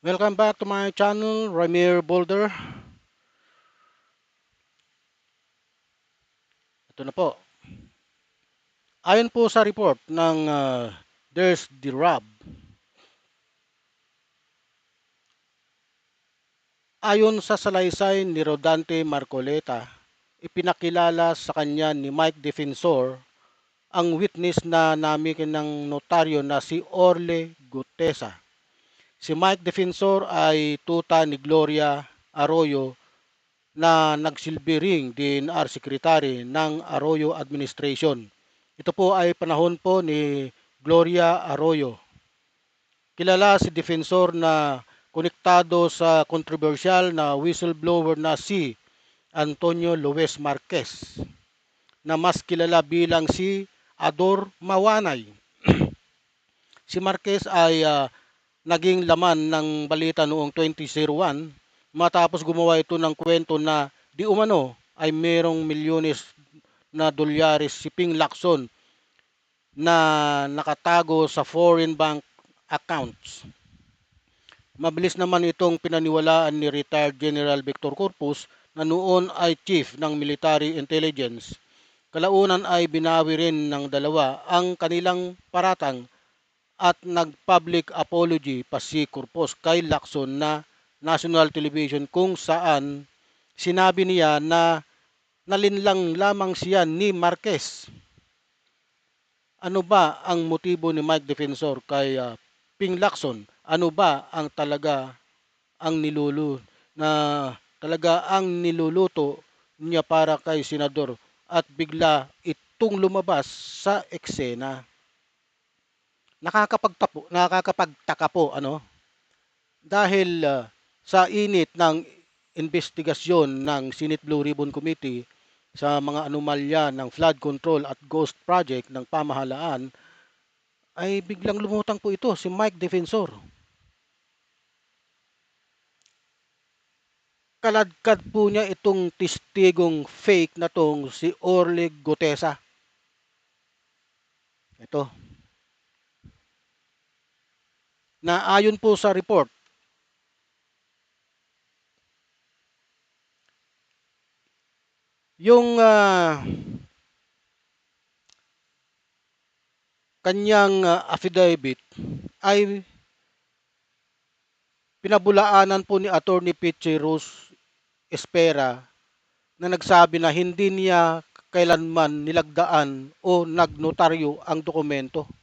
Welcome back to my channel, Ramir Boulder. Ito na po. Ayon po sa report ng uh, There's the Rub. Ayon sa salaysay ni Rodante Marcoleta, ipinakilala sa kanya ni Mike Defensor ang witness na namikin ng notaryo na si Orle Gutesa. Si Mike Defensor ay tuta ni Gloria Arroyo na nagsilbi ring DNR Secretary ng Arroyo Administration. Ito po ay panahon po ni Gloria Arroyo. Kilala si Defensor na konektado sa kontrobersyal na whistleblower na si Antonio Luis Marquez na mas kilala bilang si Ador Mawanay. si Marquez ay uh, naging laman ng balita noong 2001 matapos gumawa ito ng kwento na di umano ay merong milyones na dolyares si Ping Lacson na nakatago sa foreign bank accounts. Mabilis naman itong pinaniwalaan ni retired General Victor Corpus na noon ay chief ng military intelligence. Kalaunan ay binawi rin ng dalawa ang kanilang paratang at nag-public apology pa si Corpus kay Lacson na national television kung saan sinabi niya na nalinlang lamang siya ni Marquez. Ano ba ang motibo ni Mike Defensor kay uh, Ping Lacson? Ano ba ang talaga ang nilulu na talaga ang niluluto niya para kay senador at bigla itong lumabas sa eksena. Nakakapagtapo, nakakapagtaka po ano dahil uh, sa init ng investigasyon ng Senate Blue Ribbon Committee sa mga anomalya ng flood control at ghost project ng pamahalaan ay biglang lumutang po ito si Mike Defensor. Kaladkad po niya itong testigong fake na tong si Orle Gutesa. Ito. Na ayon po sa report, yung uh, kanyang uh, affidavit ay pinabulaanan po ni Attorney Pichi Rose Espera na nagsabi na hindi niya kailanman nilagdaan o nagnotaryo ang dokumento.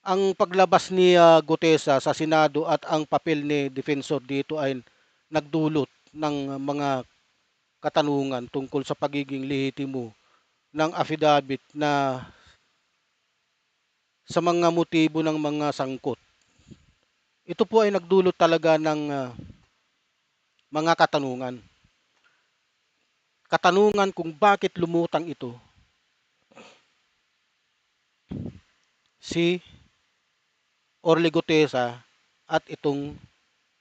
Ang paglabas ni uh, Gutesa sa Senado at ang papel ni Defensor dito ay nagdulot ng mga katanungan tungkol sa pagiging lehitimo ng affidavit na sa mga motibo ng mga sangkot. Ito po ay nagdulot talaga ng uh, mga katanungan. Katanungan kung bakit lumutang ito si Orly Gutesa at itong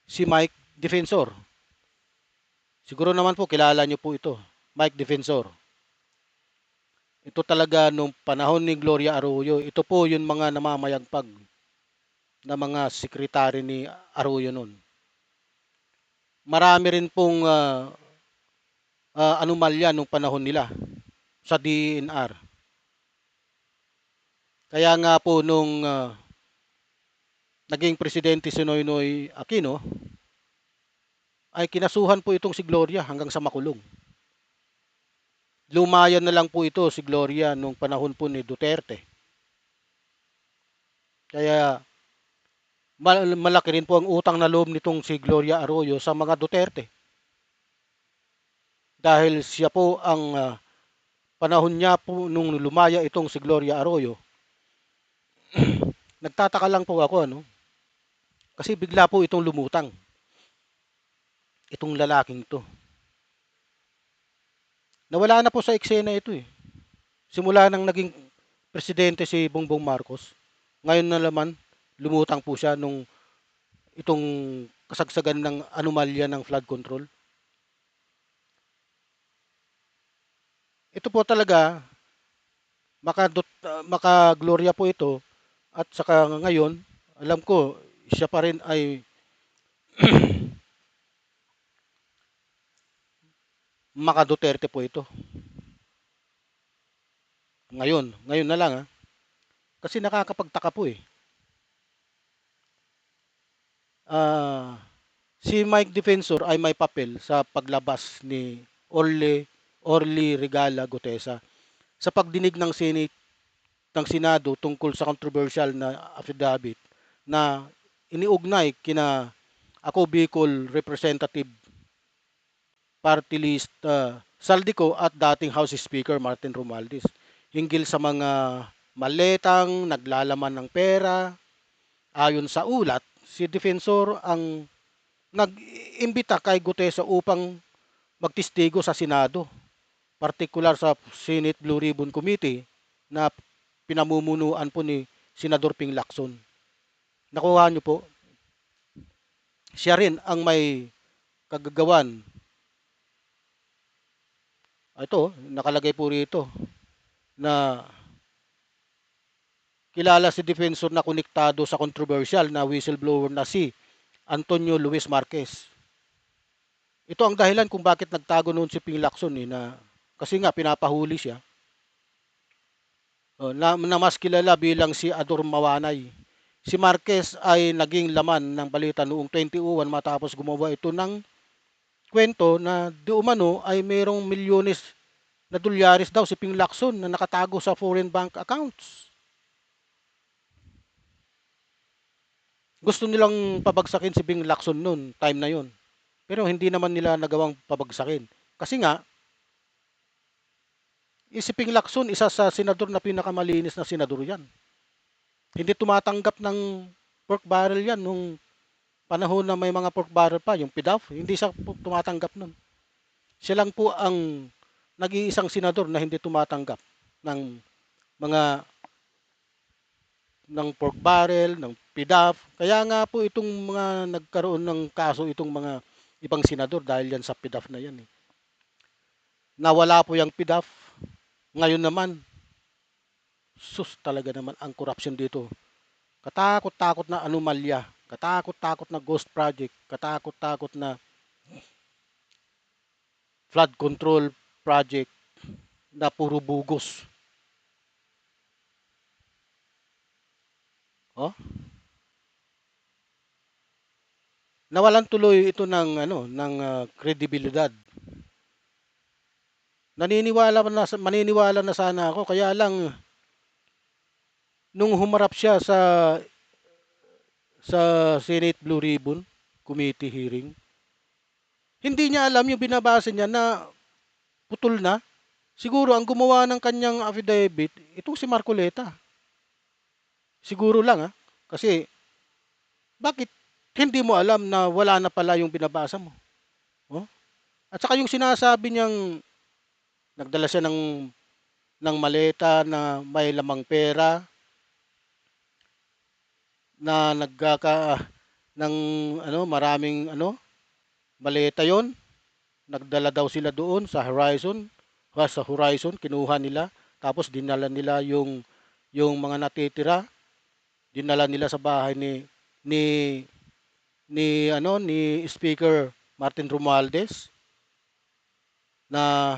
si Mike Defensor. Siguro naman po kilala niyo po ito, Mike Defensor. Ito talaga nung panahon ni Gloria Arroyo, ito po yung mga namamayagpag na mga sekretary ni Arroyo noon marami rin pong uh, uh, anomalya nung panahon nila sa DNR. Kaya nga po nung uh, naging presidente si Noynoy Aquino, ay kinasuhan po itong si Gloria hanggang sa makulong. Lumayan na lang po ito si Gloria nung panahon po ni Duterte. Kaya malaki rin po ang utang na loob nitong si Gloria Arroyo sa mga Duterte. Dahil siya po ang uh, panahon niya po nung lumaya itong si Gloria Arroyo, nagtataka lang po ako ano, kasi bigla po itong lumutang. Itong lalaking to. Nawala na po sa eksena ito eh. Simula nang naging presidente si Bongbong Marcos, ngayon na naman lumutang po siya nung itong kasagsagan ng anomalya ng flood control. Ito po talaga makadot uh, makaglorya po ito at saka ngayon alam ko siya pa rin ay Maka Duterte po ito. Ngayon, ngayon na lang ha. Kasi nakakapagtaka po eh. Ah, si Mike Defensor ay may papel sa paglabas ni Orly Orly Regala Gutesa sa pagdinig ng Senate ng Senado tungkol sa controversial na affidavit na iniugnay kina ako Bicol Representative Party List uh, Saldico at dating House Speaker Martin Romualdez hinggil sa mga maletang naglalaman ng pera ayon sa ulat si defensor ang nag-imbita kay Gutesa upang magtistigo sa Senado partikular sa Senate Blue Ribbon Committee na pinamumunuan po ni Senador Ping Lacson. Nakuha niyo po, siya rin ang may kagagawan. Ah, Ito, nakalagay po rito na kilala si defensor na konektado sa controversial na whistleblower na si Antonio Luis Marquez. Ito ang dahilan kung bakit nagtago noon si Ping Lacson eh, na kasi nga pinapahuli siya. Oh, na, na mas kilala bilang si Ador Mawanay. Si Marquez ay naging laman ng balita noong 2001 matapos gumawa ito ng kwento na di umano ay mayroong milyones na dolyares daw si Ping Lacson na nakatago sa foreign bank accounts. Gusto nilang pabagsakin si Ping Lacson noon, time na yon. Pero hindi naman nila nagawang pabagsakin. Kasi nga, si Ping Lacson, isa sa senador na pinakamalinis na senador yan. Hindi tumatanggap ng pork barrel yan nung panahon na may mga pork barrel pa, yung PIDAF, hindi siya tumatanggap nun. Siya lang po ang nag-iisang senador na hindi tumatanggap ng mga ng pork barrel, ng PIDAF. Kaya nga po itong mga nagkaroon ng kaso itong mga ibang senador dahil yan sa PIDAF na yan. Eh. Nawala po yung PIDAF. Ngayon naman, sus talaga naman ang corruption dito. Katakot-takot na anomalya, katakot-takot na ghost project, katakot-takot na flood control project na puro bugos. Oh? Nawalan tuloy ito ng ano, ng ah, kredibilidad. Naniniwala na maniniwala na sana ako kaya lang nung humarap siya sa sa Senate Blue Ribbon Committee hearing, hindi niya alam yung binabasa niya na putol na. Siguro ang gumawa ng kanyang affidavit, itong si Marcoleta. Siguro lang ah. Kasi bakit hindi mo alam na wala na pala yung binabasa mo? Oh? At saka yung sinasabi niyang nagdala siya ng ng maleta na may lamang pera na nagkaka ng ano maraming ano maleta yon nagdala daw sila doon sa Horizon. Sa Horizon kinuha nila. Tapos dinala nila yung yung mga natitira. Dinala nila sa bahay ni ni ni ano ni Speaker Martin Romualdez na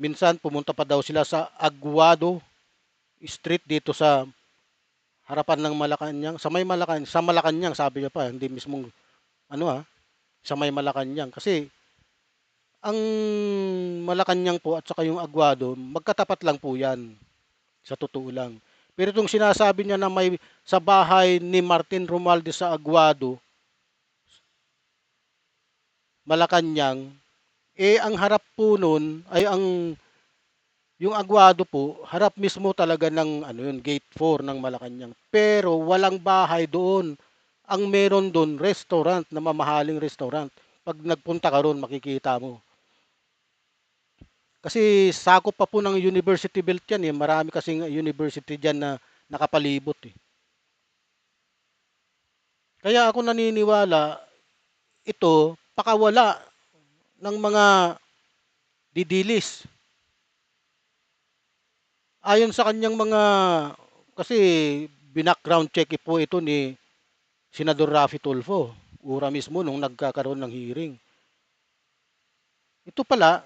minsan pumunta pa daw sila sa Aguado Street dito sa harapan ng Malacanang, sa may Malacanang, sa Malacanang sabi niya pa, hindi mismong ano ah, sa may Malacanang kasi ang Malacanang po at saka yung Aguado, magkatapat lang po 'yan. Sa totoo lang. Pero itong sinasabi niya na may sa bahay ni Martin Romualdez sa Aguado, Malacanang, eh ang harap po nun ay ang yung Aguado po, harap mismo talaga ng ano yun, gate 4 ng Malacanang. Pero walang bahay doon. Ang meron doon, restaurant na mamahaling restaurant. Pag nagpunta ka roon, makikita mo. Kasi sakop pa po ng university belt yan eh. Marami kasing university dyan na nakapalibot eh. Kaya ako naniniwala, ito, pakawala ng mga didilis ayon sa kanyang mga kasi binackground check po ito ni Senador Rafi Tulfo. ura mismo nung nagkakaroon ng hearing. Ito pala,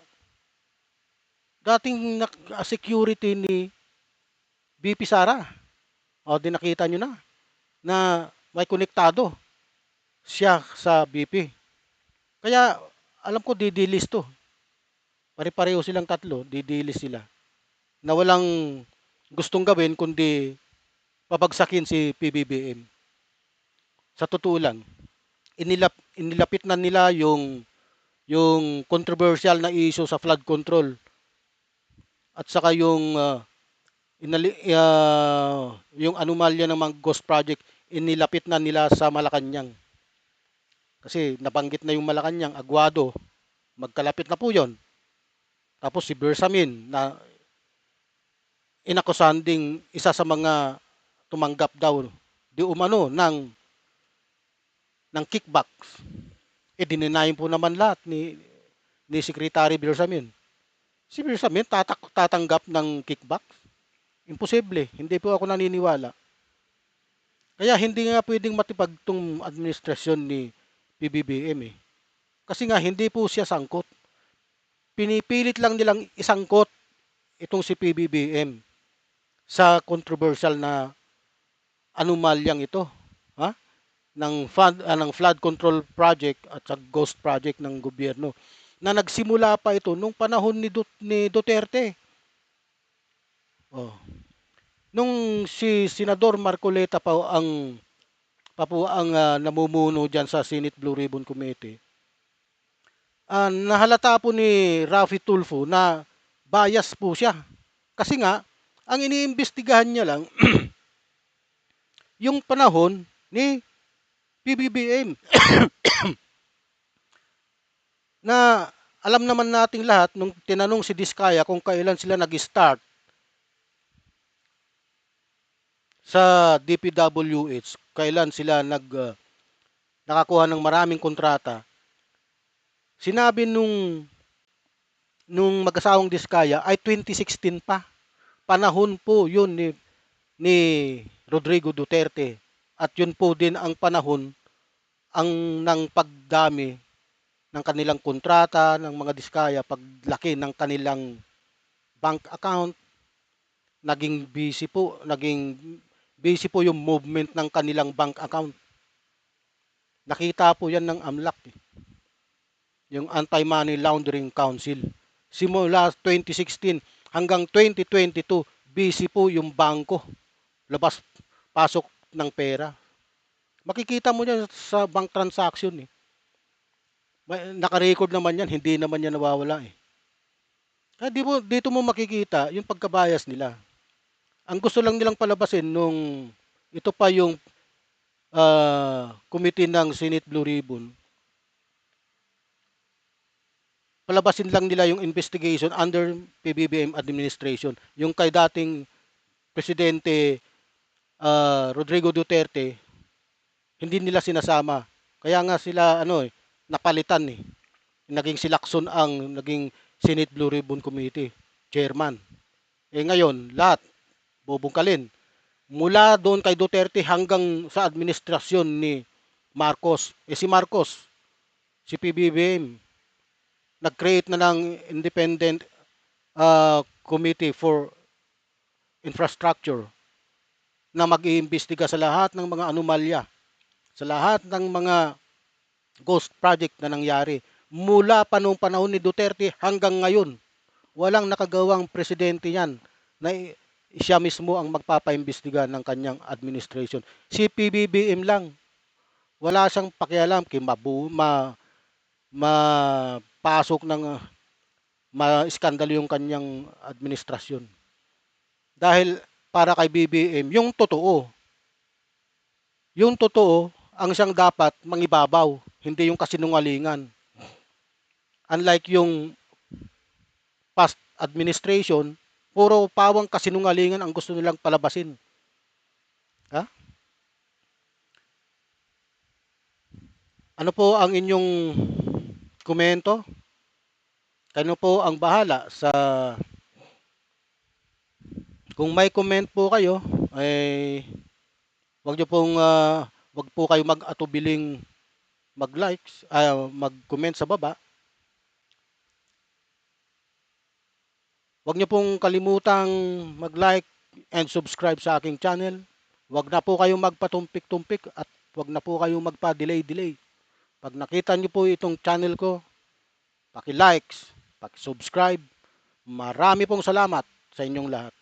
dating ah, security ni BP Sara. O, di nakita nyo na, na may konektado siya sa BP. Kaya, alam ko, didilis to. Pare-pareho silang tatlo, didilis sila. Na walang gustong gawin kundi pabagsakin si PBBM. Sa totoo lang, inilap, inilapit na nila yung yung controversial na issue sa flood control at saka yung ah, inali, ah, yung anomalya ng mga ghost project inilapit na nila sa Malacanang. Kasi nabanggit na yung Malacanang, Aguado, magkalapit na po yon. Tapos si Bersamin na inakusahan ding isa sa mga tumanggap daw di umano ng ng kickbacks. Eh dininayin po naman lahat ni ni Secretary Bersamin. Si Bersamin tatak, tatanggap ng kickbacks? Imposible. Hindi po ako naniniwala. Kaya hindi nga pwedeng matipag tong administrasyon ni PBBM eh. Kasi nga hindi po siya sangkot. Pinipilit lang nilang isangkot itong si PBBM sa controversial na anomalyang ito. Ha? ng flood, ah, ng flood control project at sa ghost project ng gobyerno na nagsimula pa ito nung panahon ni, Dut- ni Duterte. Oh. Nung si Senador Marcoleta pa ang pa po ang ah, namumuno diyan sa Senate Blue Ribbon Committee. Ah, nahalata po ni Rafi Tulfo na bias po siya. Kasi nga ang iniimbestigahan niya lang yung panahon ni PBBM na alam naman nating lahat nung tinanong si Diskaya kung kailan sila nag-start sa DPWH, kailan sila nag uh, nakakuha ng maraming kontrata. Sinabi nung nung mag-asawang Diskaya ay 2016 pa. Panahon po 'yun ni ni Rodrigo Duterte at yun po din ang panahon ang ng pagdami ng kanilang kontrata ng mga diskaya, paglaki ng kanilang bank account, naging busy po, naging busy po yung movement ng kanilang bank account. Nakita po yan ng AMLAC, eh. yung Anti-Money Laundering Council. Simula 2016 hanggang 2022, busy po yung bangko. Labas, pasok ng pera. Makikita mo yan sa bank transaction eh. Naka-record naman yan, hindi naman yan nawawala eh. Kaya di mo, dito mo makikita yung pagkabayas nila. Ang gusto lang nilang palabasin nung ito pa yung uh, committee ng Senate Blue Ribbon. Palabasin lang nila yung investigation under PBBM administration. Yung kay dating Presidente uh, Rodrigo Duterte, hindi nila sinasama. Kaya nga sila ano eh, napalitan eh. Naging si Lacson ang naging Senate Blue Ribbon Committee chairman. Eh ngayon, lahat bubungkalin. Mula doon kay Duterte hanggang sa administrasyon ni Marcos. Eh si Marcos, si PBBM, nag-create na ng independent uh, committee for infrastructure na mag-iimbestiga sa lahat ng mga anomalya, sa lahat ng mga ghost project na nangyari mula pa noong panahon ni Duterte hanggang ngayon. Walang nakagawang presidente yan na siya mismo ang magpapaimbestiga ng kanyang administration. Si PBBM lang. Wala siyang pakialam kay mabu, ma, mapasok ng ma-iskandalo yung kanyang administrasyon. Dahil para kay BBM, yung totoo. Yung totoo, ang siyang dapat mangibabaw, hindi yung kasinungalingan. Unlike yung past administration, puro pawang kasinungalingan ang gusto nilang palabasin. Ha? Ano po ang inyong komento? Kano po ang bahala sa kung may comment po kayo, ay wag niyo pong uh, wag po kayo mag-atubiling mag-likes, ah, mag-comment sa baba. Huwag niyo pong kalimutang mag-like and subscribe sa aking channel. Huwag na po kayong magpatumpik-tumpik at huwag na po kayong magpa-delay-delay. Pag nakita niyo po itong channel ko, paki-likes, paki-subscribe. Marami pong salamat sa inyong lahat.